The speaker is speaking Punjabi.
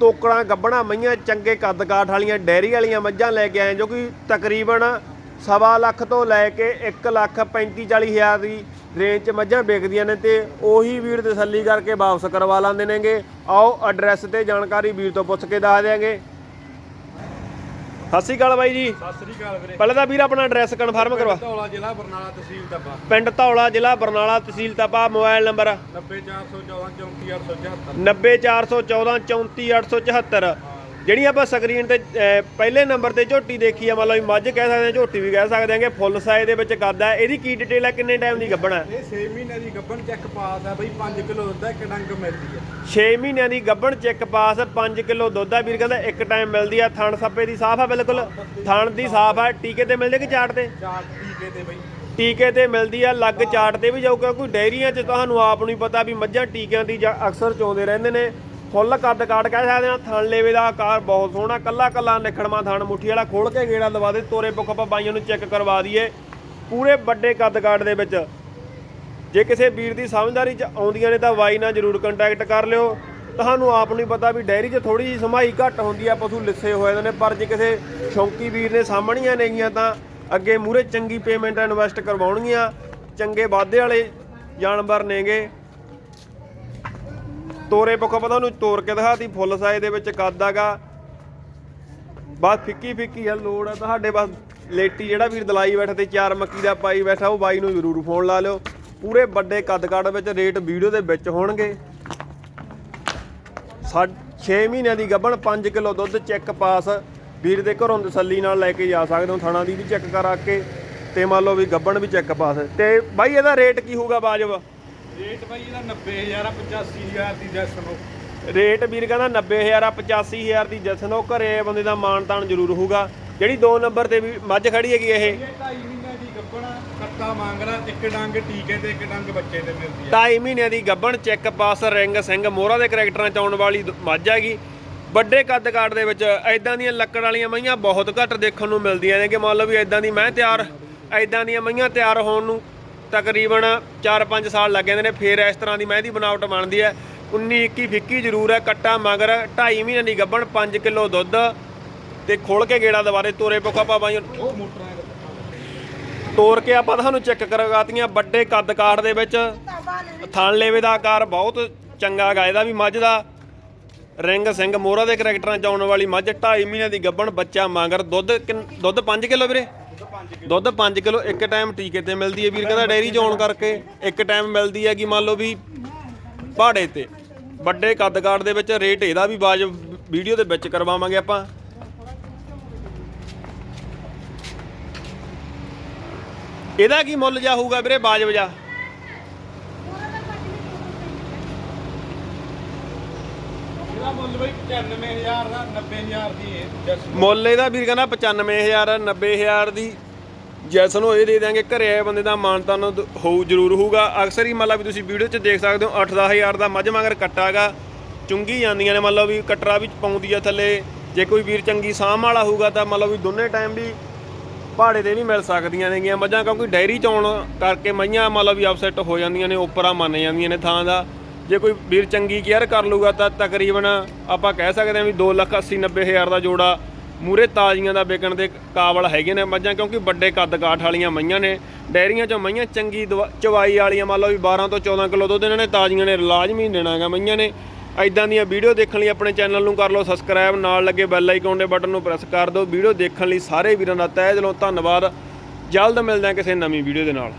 ਤੋਕੜਾਂ, ਗੱਬਣਾ ਮਈਆਂ, ਚੰਗੇ ਕੱਦ ਕਾਠ ਵਾਲੀਆਂ, ਡੈਰੀ ਵਾਲੀਆਂ ਮੱਝਾਂ ਲੈ ਕੇ ਆਏ, ਜੋ ਕਿ ਤਕਰੀਬਨ ਸਵਾ ਲੱਖ ਤੋਂ ਲੈ ਕੇ 1 ਲੱਖ 35 40 ਹਜ਼ਾਰ ਦੀ ਰੇਂਜ 'ਚ ਮੱਝਾਂ ਵਿਕਦੀਆਂ ਨੇ ਤੇ ਉਹੀ ਵੀਰ ਤਸੱਲੀ ਕਰਕੇ ਵਾਪਸ ਕਰਵਾ ਲੈਂਦੇ ਨੇਗੇ। ਆਓ ਐਡਰੈਸ ਤੇ ਜਾਣਕਾਰੀ ਵੀਰ ਤੋਂ ਪੁੱਛ ਕੇ ਦੱਸ ਦਿਆਂਗੇ। ਸਤਿ ਸ਼੍ਰੀ ਅਕਾਲ ਬਾਈ ਜੀ। ਸਤਿ ਸ੍ਰੀ ਅਕਾਲ ਵੀਰੇ। ਪਹਿਲਾਂ ਤਾਂ ਵੀਰ ਆਪਣਾ ਐਡਰੈਸ ਕਨਫਰਮ ਕਰਵਾ। ਧੌਲਾ ਜ਼ਿਲ੍ਹਾ ਬਰਨਾਲਾ ਤਹਿਸੀਲ ਤੱਬਾ ਪਿੰਡ ਧੌਲਾ ਜ਼ਿਲ੍ਹਾ ਬਰਨਾਲਾ ਤਹਿਸੀਲ ਤਪਾ ਮੋਬਾਈਲ ਨੰਬਰ 90414 90414 34874 ਜਿਹੜੀ ਆਪਾਂ ਸਕਰੀਨ ਤੇ ਪਹਿਲੇ ਨੰਬਰ ਤੇ ਝੋਟੀ ਦੇਖੀ ਆ ਵੀ ਮੱਝ ਕਹਿ ਸਕਦੇ ਆ ਝੋਟੀ ਵੀ ਕਹਿ ਸਕਦੇ ਆਂਗੇ ਫੁੱਲ ਸਾਈਜ਼ ਦੇ ਵਿੱਚ ਆ ਇਹਦੀ ਕੀ ਡਿਟੇਲ ਆ ਕਿੰਨੇ ਟਾਈਮ ਦੀ ਗੱਭਣ ਆ? ਇਹ 6 ਮਹੀਨੇ ਦੀ ਗੱਬਣ ਚੈੱਕ ਪਾਸ ਹੈ ਬਈ 5 ਕਿਲੋ ਦੁੱਧ ਇੱਕ ਡੰਗ ਮਿਲਦੀ ਹੈ 6 ਮਹੀਨਿਆਂ ਦੀ ਗੱਭਣ ਚੈੱਕ ਪਾਸ 5 ਕਿਲੋ ਦੁੱਧ ਆ ਵੀਰ ਕਹਿੰਦਾ ਇੱਕ ਟਾਈਮ ਮਿਲਦੀ ਆ ਥਣ ਸੱਪੇ ਦੀ ਸਾਫ਼ ਆ ਬਿਲਕੁਲ ਥਣ ਦੀ ਸਾਫ਼ ਆ ਟੀਕੇ ਤੇ ਮਿਲਦੇ ਕਿ ਚਾਟ ਤੇ? ਟੀਕੇ ਤੇ ਬਈ। ਟੀਕੇ ਤੇ ਮਿਲਦੀ ਆ ਲੱਗ ਚਾਟ ਤੇ ਵੀ ਜਾਊ ਕਿਉਂਕਿ ਡੈਰੀਆਂ 'ਚ ਤੁਹਾਨੂੰ ਆਪ ਨੂੰ ਹੀ ਪਤਾ ਵੀ ਮੱਝਾਂ ਟੀਕਿਆਂ ਦੀ ਅਕਸਰ ਚੋਂਦੇ ਰਹਿੰਦੇ ਨੇ। ਫੁੱਲ ਕੱਦ ਕਾਟ ਕਹਿ ਸਕਦੇ ਆ ਥਣ ਲੇਵੇ ਦਾ ਆਕਾਰ ਬਹੁਤ ਸੋਹਣਾ, ਕੱਲਾ ਕੱਲਾ ਨਿਖੜਮਾ ਥਣ ਮੁੱਠੀ ਵਾਲਾ ਖੋਲ ਕੇ ਗੇੜਾ ਲਵਾ ਦੇ, ਤੋਰੇ ਪੁੱਖ ਆਪਾਂ ਬਾਈਆਂ ਨੂੰ ਚੈੱਕ ਕਰਵਾ ਦਈਏ। ਪੂਰੇ ਵੱਡੇ ਕੱਦ ਕਾਟ ਦੇ ਵਿੱਚ। ਜੇ ਕਿਸੇ ਵੀਰ ਦੀ ਸਮਝਦਾਰੀ 'ਚ ਆਉਂਦੀਆਂ ਨੇ ਤਾਂ ਵਾਈ ਨਾਲ ਜਰੂਰ ਕੰਟੈਕਟ ਕਰ ਲਿਓ। ਤੁਹਾਨੂੰ ਆਪ ਨੂੰ ਪਤਾ ਵੀ ਡੈਰੀ 'ਚ ਥੋੜੀ ਜਿਹੀ ਸਮਾਈ ਘੱਟ ਹੁੰਦੀ ਆ, ਪਸ਼ੂ ਲਿੱਸੇ ਹੋਏ ਜਾਂਦੇ ਨੇ, ਪਰ ਜੇ ਕਿਸੇ ਸ਼ੌਂਕੀ ਵੀਰ ਨੇ ਸਾਹਮਣੀਆਂ ਨੇਗੀਆਂ ਤਾਂ ਅੱਗੇ ਮੂਰੇ ਚੰਗੀ ਪੇਮੈਂਟ ਇਨਵੈਸਟ ਕਰਵਾਉਣਗੀਆਂ। ਚੰਗੇ ਵਾਧੇ ਵਾਲੇ ਜਾਨਵਰ ਨੇਗੇ। ਤੋਰੇ ਪੱਖੋਂ ਪਤਾ ਉਹਨੂੰ ਤੋਰ ਕੇ ਦਿਖਾਤੀ, ਫੁੱਲ ਸਾਈਜ਼ ਦੇ ਵਿੱਚ ਕੱਦ ਆਗਾ ਬਸ ਫਿੱਕੀ ਫਿੱਕੀ ਆ, ਲੋੜ ਆ ਤੁਹਾਡੇ ਬਸ ਲੇਟੀ ਜਿਹੜਾ ਵੀਰ ਦਲਾਈ ਬੈਠਾ ਤੇ ਚਾਰ ਮੱਕੀ ਦਾ ਪਾਈ ਬੈਠਾ, ਉਹ ਬਾਈ ਨੂੰ ਜ਼ਰੂਰ ਫੋਨ ਲਾ ਲਿਓ। ਪੂਰੇ ਵੱਡੇ ਕੱਦ ਕਾਠ ਵਿੱਚ ਰੇਟ ਵੀਡੀਓ ਦੇ ਵਿੱਚ ਹੋਣਗੇ। 6 ਮਹੀਨਿਆਂ ਦੀ ਗੱਭਣ 5 ਕਿਲੋ ਦੁੱਧ ਚੈੱਕ ਪਾਸ ਵੀਰ ਦੇ ਘਰੋਂ ਤਸੱਲੀ ਨਾਲ ਲੈ ਕੇ ਜਾ ਸਕਦੇ ਹੋ, ਥਾਣਾ ਦੀ ਵੀ ਚੈੱਕ ਕਰਾ ਕੇ। ਤੇ ਮੰਨ ਲਓ ਵੀ ਗੱਭਣ ਵੀ ਚੈੱਕ ਪਾਸ ਤੇ ਬਾਈ ਇਹਦਾ ਰੇਟ ਕੀ ਹੋਊਗਾ ਬਾਜਬ ਰੇਟ ਬਈ ਇਹਦਾ 90000 85000 ਦੀ ਜੈਸ ਨੂੰ ਰੇਟ ਵੀਰ ਕਹਿੰਦਾ 90000 ਆ 85000 ਦੀ ਜਸਨ ਉਹ ਘਰੇ ਬੰਦੇ ਦਾ ਮਾਣ ਤਾਣ ਜ਼ਰੂਰ ਹੋਊਗਾ। ਜਿਹੜੀ 2 ਨੰਬਰ ਤੇ ਵੀ ਮੱਝ ਖੜੀ ਹੈਗੀ ਇਹ। ਇਹ 2.5 ਮਹੀਨੇ ਦੀ ਗੱਬਣ ਕੱਟਾ ਮੰਗਰਾ ਇੱਕ ਡੰਗ ਟੀਕੇ ਤੇ ਇੱਕ ਡੰਗ ਬੱਚੇ ਤੇ ਮਿਲਦੀ ਹੈ। 2.5 ਮਹੀਨਿਆਂ ਦੀ ਗੱਭਣ ਚੈੱਕ ਪਾਸ ਰਿੰਗ ਸਿੰਘ ਮੋਹਰਾ ਦੇ ਕਰੈਕਟਰਾਂ ਚ ਆਉਣ ਵਾਲੀ ਮੱਝ ਹੈਗੀ। ਵੱਡੇ ਕੱਦ ਕਾਟ ਦੇ ਵਿੱਚ ਐਦਾਂ ਦੀਆਂ ਲੱਕੜ ਵਾਲੀਆਂ ਮਈਆਂ ਬਹੁਤ ਘੱਟ ਦੇਖਣ ਨੂੰ ਮਿਲਦੀਆਂ ਨੇ ਕਿ ਮੰਨ ਲਓ ਵੀ ਐਦਾਂ ਦੀ ਮੈਂ ਤਿਆਰ ਐਦਾਂ ਦੀਆਂ ਮਈਆਂ ਤਿਆਰ ਹੋਣ ਨੂੰ ਤਕਰੀਬਨ 4-5 ਸਾਲ ਲੱਗ ਜਾਂਦੇ ਨੇ, ਫੇਰ ਇਸ ਤਰ੍ਹਾਂ ਦੀ ਮੈਂ ਦੀ ਬਣਾਵਟ ਬਣਦੀ ਹੈ। 19 21 ਫਿੱਕੀ ਜ਼ਰੂਰ ਹੈ, ਕੱਟਾ ਮਗਰ 2.5 ਮਹੀਨਿਆਂ ਦੀ ਗੱਭਣ 5 ਕਿਲੋ ਦੁੱਧ ਤੇ ਖੋਲ ਕੇ ਗੇੜਾ ਦੁਬਾਰੇ ਤੋਰੇ ਪੋਖਾ ਪਾਵਾਂ ਉਹ ਤੋਰ ਕੇ ਆਪਾਂ ਤੁਹਾਨੂੰ ਚੈੱਕ ਕਰਵਾਤੀਆਂ, ਵੱਡੇ ਕੱਦ ਕਾਠ ਦੇ ਵਿੱਚ। ਥਣ ਲੇਵੇ ਦਾ ਆਕਾਰ ਬਹੁਤ ਚੰਗਾ ਗਾ, ਇਹਦਾ ਵੀ ਮੱਝ ਦਾ। ਰਿੰਗ ਸਿੰਘ ਮੋਹਰਾ ਦੇ ਕਰੈਕਟਰਾਂ ਚ ਆਉਣ ਵਾਲੀ ਮੱਝ 2.5 ਮਹੀਨਿਆਂ ਦੀ ਗੱਭਣ, ਬੱਚਾ ਮਗਰ। ਦੁੱਧ ਕਿੰਨ- ਦੁੱਧ 5 ਕਿਲੋ ਵੀਰੇ? ਦੁੱਧ 5 ਕਿਲੋ, ਇੱਕ ਟਾਈਮ ਟੀਕੇ ਤੇ ਮਿਲਦੀ ਹੈ ਵੀਰ, ਕਹਿੰਦਾ ਡੈਰੀ ਚ ਆਉਣ ਕਰਕੇ ਇੱਕ ਟਾਈਮ ਮਿਲਦੀ ਹੈ ਕਿ ਮੰਨ ਲਓ ਵੀ ਪਹਾੜੇ ਤੇ। ਵੱਡੇ ਕੱਦ ਕਾਠ ਦੇ ਵਿੱਚ ਰੇਟ ਇਹਦਾ ਵੀ ਬਾਜ ਵੀਡੀਓ ਦੇ ਵਿੱਚ ਕਰਵਾਵਾਂਗੇ ਆਪਾਂ। ਇਹਦਾ ਕੀ ਮੁੱਲ ਜਾ ਹੋਊਗਾ ਵੀਰੇ ਬਾਜਬ ਜਾ ਇਹਦਾ ਮੁੱਲ ਬਈ 95000 ਦਾ 90000 ਦੀ ਇਹ ਜੈਸ ਮੁੱਲ ਇਹਦਾ ਵੀਰ ਕਹਿੰਦਾ 95000 90000 ਦੀ ਜੈਸ ਨੂੰ ਇਹ ਦੇ ਦਿਆਂਗੇ। ਘਰੇ ਆਏ ਬੰਦੇ ਦਾ ਮਾਨਤਾ ਨੂੰ ਹੋਊ, ਜ਼ਰੂਰ ਹੋਊਗਾ। ਅਕਸਰ ਹੀ ਮਤਲਬ ਵੀ ਤੁਸੀਂ ਵੀਡੀਓ 'ਚ ਦੇਖ ਸਕਦੇ ਹੋ 8-10000 ਦਾ ਮੱਝ ਮਗਰ ਕੱਟਾਗਾ ਚੁੰਗੀ ਜਾਂਦੀਆਂ ਨੇ ਮਤਲਬ ਵੀ ਕਟਰਾ ਵੀ ਪਾਉਂਦੀ ਆ ਥੱਲੇ। ਜੇ ਕੋਈ ਵੀਰ ਚੰਗੀ ਸਾਂਭ ਵਾਲਾ ਹੋਊਗਾ ਤਾਂ ਮਤਲਬ ਵੀ ਦੋਨੇ ਟਾਈਮ ਵੀ ਪਹਾੜੇ ਤੇ ਵੀ ਮਿਲ ਸਕਦੀਆਂ ਨੇਗੀਆਂ। ਮੱਝਾਂ ਕਿਉਂਕਿ ਡੈਰੀ ਚ ਆਉਣ ਕਰਕੇ ਮਈਆਂ ਮਤਲਬ ਵੀ ਅਪਸੈਟ ਹੋ ਜਾਂਦੀਆਂ ਨੇ ਉਪਰਾ ਮੰਨ ਜਾਂਦੀਆਂ ਨੇ ਥਾਂ ਦਾ। ਜੇ ਕੋਈ ਵੀਰ ਚੰਗੀ ਕੇਅਰ ਕਰ ਲੂਗਾ ਤਾਂ ਤਕਰੀਬਨ ਆਪਾਂ ਕਹਿ ਸਕਦੇ ਹਾਂ ਵੀ 2 ਲੱਖ 80 90 ਹਜ਼ਾਰ ਦਾ ਜੋੜਾ ਮੂਰੇ ਤਾਜ਼ੀਆਂ ਦਾ ਵਿਕਣ ਦੇ ਕਾਬਲ ਹੈਗੇ ਨੇ ਮੱਝਾਂ, ਕਿਉਂਕਿ ਵੱਡੇ ਕੱਦ ਕਾਠ ਵਾਲੀਆਂ ਮਈਆਂ ਨੇ, ਡੈਰੀਆਂ ਚੋਂ ਮਈਆਂ ਚੰਗੀ ਦਵਾ- ਚਵਾਈ ਵਾਲੀਆਂ ਮੰਨ ਲਓ ਵੀ 12 ਤੋਂ 14 ਕਿਲੋ ਦੁੱਧ ਇਹਨਾਂ ਨੇ ਤਾਜ਼ੀਆਂ ਨੇ ਲਾਜ਼ਮੀ ਦੇਣਾ ਹੈਗਾ ਮਈਆਂ ਨੇ। ਐਦਾਂ ਦੀਆਂ ਵੀਡੀਓ ਦੇਖਣ ਲਈ ਆਪਣੇ ਚੈਨਲ ਨੂੰ ਕਰ ਲਓ ਸਬਸਕ੍ਰਾਈਬ, ਨਾਲ ਲੱਗੇ ਬੈਲ ਆਈਕਨ ਦੇ ਬਟਨ ਨੂੰ ਪ੍ਰੈਸ ਕਰ ਦਿਓ। ਵੀਡੀਓ ਦੇਖਣ ਲਈ ਸਾਰੇ ਵੀਰਾਂ ਦਾ ਤਹਿ ਦਿਲੋਂ ਧੰਨਵਾਦ। ਜਲਦ ਮਿਲਦੇ ਹਾਂ ਕਿਸੇ ਨਵੀਂ ਵੀਡੀਓ ਦੇ ਨਾਲ।